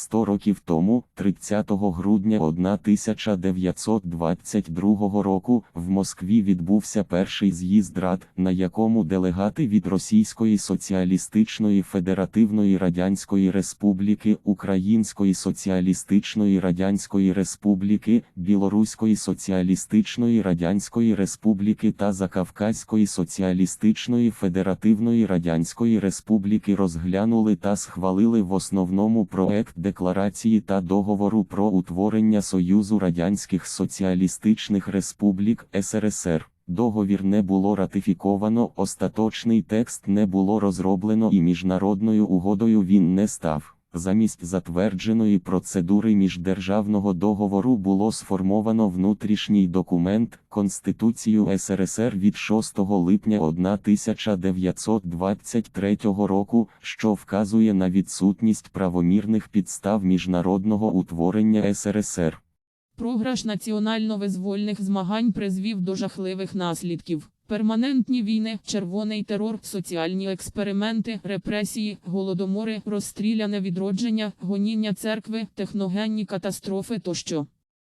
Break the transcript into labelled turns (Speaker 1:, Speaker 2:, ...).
Speaker 1: Сто років тому, 30 грудня 1922 року, в Москві відбувся перший з'їзд рад, на якому делегати від Російської Соціалістичної Федеративної Радянської Республіки, Української Соціалістичної Радянської Республіки, Білоруської Соціалістичної Радянської Республіки та Закавказької Соціалістичної Федеративної Радянської Республіки розглянули та схвалили в основному проект декларації та договору про утворення Союзу Радянських Соціалістичних Республік СРСР. Договір не було ратифіковано, остаточний текст не було розроблено і міжнародною угодою він не став. Замість затвердженої процедури міждержавного договору було сформовано внутрішній документ Конституцію СРСР від 6 липня 1923 року, що вказує на відсутність правомірних підстав міжнародного утворення СРСР.
Speaker 2: Програш національно-визвольних змагань призвів до жахливих наслідків. Перманентні війни, червоний терор, соціальні експерименти, репресії, голодомори, розстріляне відродження, гоніння церкви, техногенні катастрофи тощо.